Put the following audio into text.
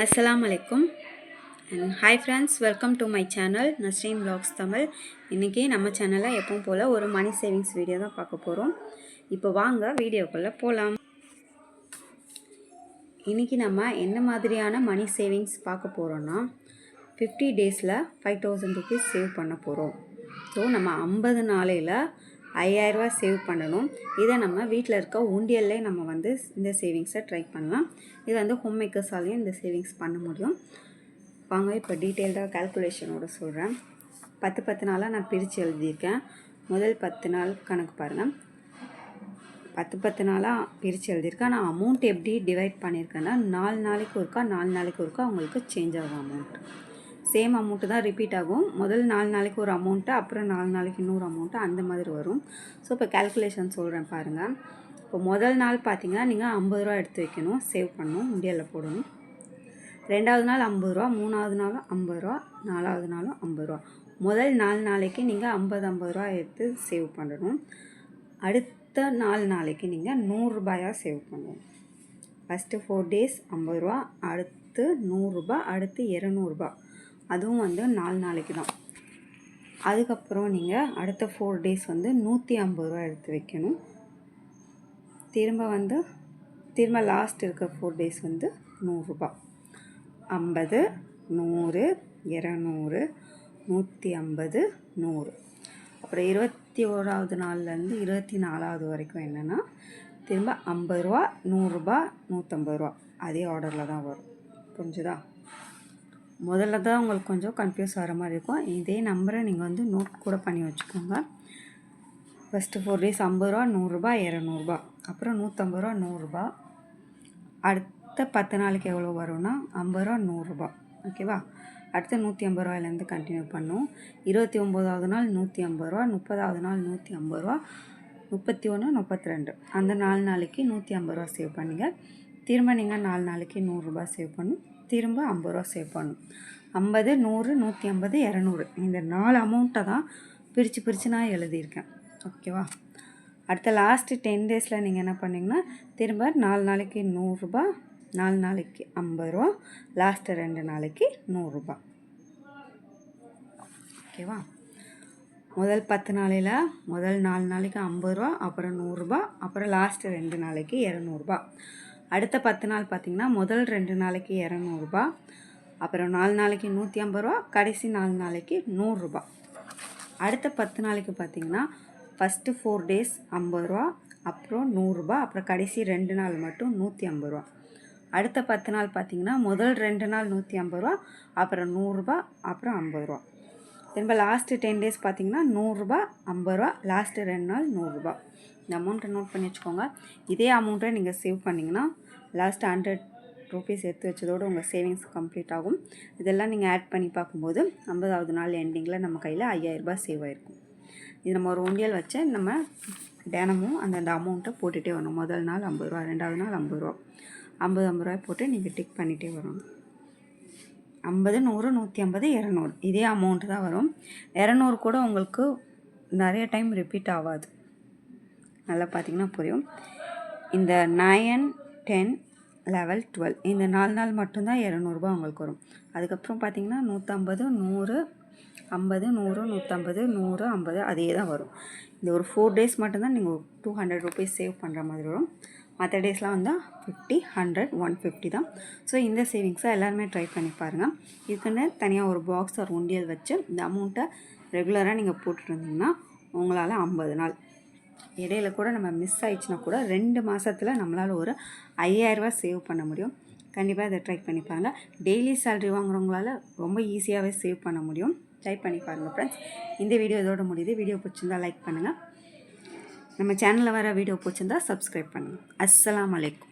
அஸ்லாம் அலைக்கும் and hi friends welcome to my channel Nasreen blogs Tamil. இன்றைக்கி நம்ம சேனலில் எப்பவும் போல் ஒரு மணி சேவிங்ஸ் வீடியோ தான் பார்க்க போகிறோம் இப்போ வாங்க வீடியோக்குள்ளே போகலாம் இன்றைக்கி நம்ம என்ன மாதிரியான மணி சேவிங்ஸ் பார்க்க போகிறோன்னா ஃபிஃப்டி டேஸில் ஃபைவ் தௌசண்ட் ருபீஸ் சேவ் பண்ண போகிறோம் ஸோ நம்ம ஐம்பது நாளையில் ஐயாயிரரூவா சேவ் பண்ணணும். இதை நம்ம வீட்டில் இருக்க உண்டியல்லே நம்ம வந்து இந்த சேவிங்ஸை ட்ரை பண்ணலாம். இது வந்து ஹோம் மேக்கர்ஸாலையும் இந்த சேவிங்ஸ் பண்ண முடியும். வாங்க இப்போ டீட்டெயில்டாக கால்குலேஷனோட சொல்கிறேன் பத்து பத்து நாளாக நான் பிரித்து எழுதியிருக்கேன். முதல் பத்து நாள் கணக்கு பாருங்கள் பத்து பத்து நாளாக பிரித்து எழுதியிருக்கேன். நான் அமௌண்ட் எப்படி டிவைட் பண்ணியிருக்கேன்னா நாலு நாளைக்கு ஒருக்கா நாலு நாளைக்கு ஒருக்கா அவங்களுக்கு சேஞ்ச் ஆகும் அமௌண்ட் சேம் அமௌண்ட்டு தான் ரிப்பீட் ஆகும். முதல் நாலு நாளைக்கு ஒரு அமௌண்ட்டு அப்புறம் நாலு நாளைக்கு இன்னொரு அமௌண்ட்டு அந்த மாதிரி வரும். ஸோ இப்போ கேல்குலேஷன் சொல்கிறேன் பாருங்கள் இப்போ முதல் நாள் பார்த்தீங்கன்னா நீங்கள் ஐம்பது ரூபா எடுத்து வைக்கணும். சேவ் பண்ணணும். முடியலில் போடணும். ரெண்டாவது நாள் ஐம்பது ரூபா மூணாவது நாளும் ஐம்பது ரூபா நாலாவது நாளும் ஐம்பது ரூபா. முதல் நாலு நாளைக்கு நீங்கள் ஐம்பது ஐம்பது ரூபா எடுத்து சேவ் பண்ணணும். அடுத்த நாலு நாளைக்கு நீங்கள் நூறுரூபாயாக சேவ் பண்ணணும். ஃபஸ்ட்டு ஃபோர் டேஸ் ஐம்பது ரூபா அடுத்து நூறுரூபா அடுத்து இரநூறுபா அதுவும் வந்து நாலு நாளைக்கு தான். அதுக்கப்புறம் நீங்கள் அடுத்த ஃபோர் டேஸ் வந்து நூற்றி ஐம்பது ரூபா எடுத்து வைக்கணும். திரும்ப வந்து திரும்ப லாஸ்ட் இருக்க ஃபோர் டேஸ் வந்து நூறுரூபா ஐம்பது நூறு இரநூறு நூற்றி ஐம்பது நூறு. அப்புறம் இருபத்தி ஓராவது நாள்லேருந்து இருபத்தி நாலாவது வரைக்கும் என்னென்னா திரும்ப ஐம்பது ரூபா நூறுரூபா நூற்றம்பது ரூபா. அதே ஆர்டரில் தான் வரும். புரிஞ்சுதா? முதல்ல தான் உங்களுக்கு கொஞ்சம் கன்ஃபியூஸ் ஆகிற மாதிரி இருக்கும். இதே நம்பரை நீங்கள் வந்து நோட் கூட பண்ணி வச்சுக்கோங்க. ஃபஸ்ட்டு ஃபோர் டேஸ் ஐம்பது ரூபா நூறுரூபா இரநூறுபா அப்புறம் நூற்றம்பது ரூபா நூறுரூபா அடுத்த பத்து நாளைக்கு எவ்வளோ வரும்னா ஐம்பது ரூபா நூறுரூபா ஓகேவா அடுத்து நூற்றி ஐம்பது ரூபாயிலேருந்து கண்டினியூ பண்ணும். இருபத்தி ஒம்போதாவது நாள் நூற்றி ஐம்பது ரூபா முப்பதாவது நாள் நூற்றி ஐம்பது ரூபா முப்பத்தி ஒன்று முப்பத்தி ரெண்டு. அந்த நாலு நாளைக்கு நூற்றி ஐம்பது ரூபா சேவ் பண்ணுங்க. திரும்ப நீங்கள் நாலு நாளைக்கு நூறுரூபா சேவ் பண்ணும் திரும்ப ஐம்பது ரூபா சேவ் பண்ணும் ஐம்பது நூறு நூற்றி ஐம்பது இரநூறு. இந்த நாலு அமௌண்ட்டை தான் பிரித்து பிரித்து நான் எழுதியிருக்கேன். ஓகேவா அடுத்த லாஸ்ட்டு டென் டேஸில் நீங்கள் என்ன பண்ணிங்கன்னா திரும்ப நாலு நாளைக்கு நூறுரூபா நாலு நாளைக்கு ஐம்பது ரூபா லாஸ்ட்டு ரெண்டு நாளைக்கு நூறுரூபா ஓகேவா முதல் பத்து நாளையில் முதல் நாலு நாளைக்கு ஐம்பது ரூபா அப்புறம் நூறுரூபா அப்புறம் லாஸ்ட்டு ரெண்டு நாளைக்கு இரநூறுபா அடுத்த பத்து நாள் பார்த்திங்கன்னா முதல் ரெண்டு நாளைக்கு இரநூறுபா அப்புறம் நாலு நாளைக்கு நூற்றி ஐம்பது ரூபா கடைசி நாலு நாளைக்கு நூறுரூபா. அடுத்த பத்து நாளைக்கு பார்த்திங்கன்னா ஃபஸ்ட்டு ஃபோர் டேஸ் ஐம்பது ரூபா அப்புறம் நூறுரூபா அப்புறம் கடைசி ரெண்டு நாள் மட்டும் நூற்றி ஐம்பது ரூபா. அடுத்த பத்து நாள் பார்த்திங்கன்னா முதல் ரெண்டு நாள் நூற்றி ஐம்பது ரூபா அப்புறம் நூறுரூபா அப்புறம் ஐம்பது ரூபா. திரும்ப லாஸ்ட்டு டென் டேஸ் பார்த்திங்கன்னா நூறுரூபா ஐம்பது ரூபா லாஸ்ட்டு ரெண்டு நாள் நூறுரூபா. இந்த அமௌண்ட்டை நோட் பண்ணி வச்சுக்கோங்க. இதே அமௌண்ட்டை நீங்கள் சேவ் பண்ணிங்கன்னா லாஸ்ட் ஹண்ட்ரட் ருபீஸ் எடுத்து வச்சதோடு உங்கள் சேவிங்ஸ் கம்ப்ளீட் ஆகும். இதெல்லாம் நீங்கள் ஆட் பண்ணி பார்க்கும்போது ஐம்பதாவது நாள் எண்டிங்கில் நம்ம கையில் ஐயாயிரரூபா சேவ் ஆகிருக்கும் இது நம்ம ஒரு உண்டியல் வச்சு நம்ம தினமும் அந்தந்த அமௌண்ட்டை போட்டுகிட்டே வரணும். முதல் நாள் ஐம்பது ரூபா ரெண்டாவது நாள் ஐம்பது ரூபா. ஐம்பது ஐம்பது ரூபாய் போட்டு நீங்கள் டிக் பண்ணிகிட்டே வரணும். ஐம்பது நூறு நூற்றி ஐம்பது இரநூறு. இதே அமௌண்ட்டு தான் வரும். இரநூறு கூட உங்களுக்கு நிறைய டைம் ரிப்பீட் ஆகாது. நல்லா பார்த்தீங்கன்னா புரியும். இந்த நயன் டென் லெவல் டுவெல் இந்த நாலு நாள் மட்டும்தான் இரநூறுபா உங்களுக்கு வரும். அதுக்கப்புறம் பார்த்தீங்கன்னா நூற்றம்பது நூறு ஐம்பது நூறு நூற்றம்பது நூறு ஐம்பது அதே தான் வரும். இந்த ஒரு ஃபோர் டேஸ் மட்டும்தான் நீங்கள் டூ ஹண்ட்ரட் ருபீஸ் சேவ் பண்ணுற மாதிரி வரும். மற்ற டேஸ்லாம் வந்து ஃபிஃப்டி ஹண்ட்ரட் ஒன் ஃபிஃப்டி தான். ஸோ இந்த சேவிங்ஸை எல்லாருமே ட்ரை பண்ணி பாருங்கள் இதுக்குன்னு தனியாக ஒரு பாக்ஸ் ஒரு உண்டியல் வச்சு இந்த அமௌண்ட்டை ரெகுலராக நீங்கள் போட்டுட்டு இருந்தீங்கன்னா உங்களால் ஐம்பது நாள் இடையில கூட நம்ம மிஸ் ஆயிடுச்சுன்னா கூட ரெண்டு மாதத்தில் நம்மளால் ஒரு ஐயாயிரரூபா சேவ் பண்ண முடியும். கண்டிப்பாக இதை ட்ரை பண்ணி பாருங்கள் டெய்லி சேல்ரி வாங்குறவங்களால ரொம்ப ஈஸியாகவே சேவ் பண்ண முடியும். ட்ரை பண்ணி பாருங்கள் ஃப்ரெண்ட்ஸ் இந்த வீடியோ இதோட முடியுது. வீடியோ பிடிச்சிருந்தா லைக் பண்ணுங்கள் நம்ம சேனலில் வர வீடியோ பிடிச்சிருந்தா சப்ஸ்கிரைப் பண்ணுங்கள் அஸ்லாம் அலைக்கும்.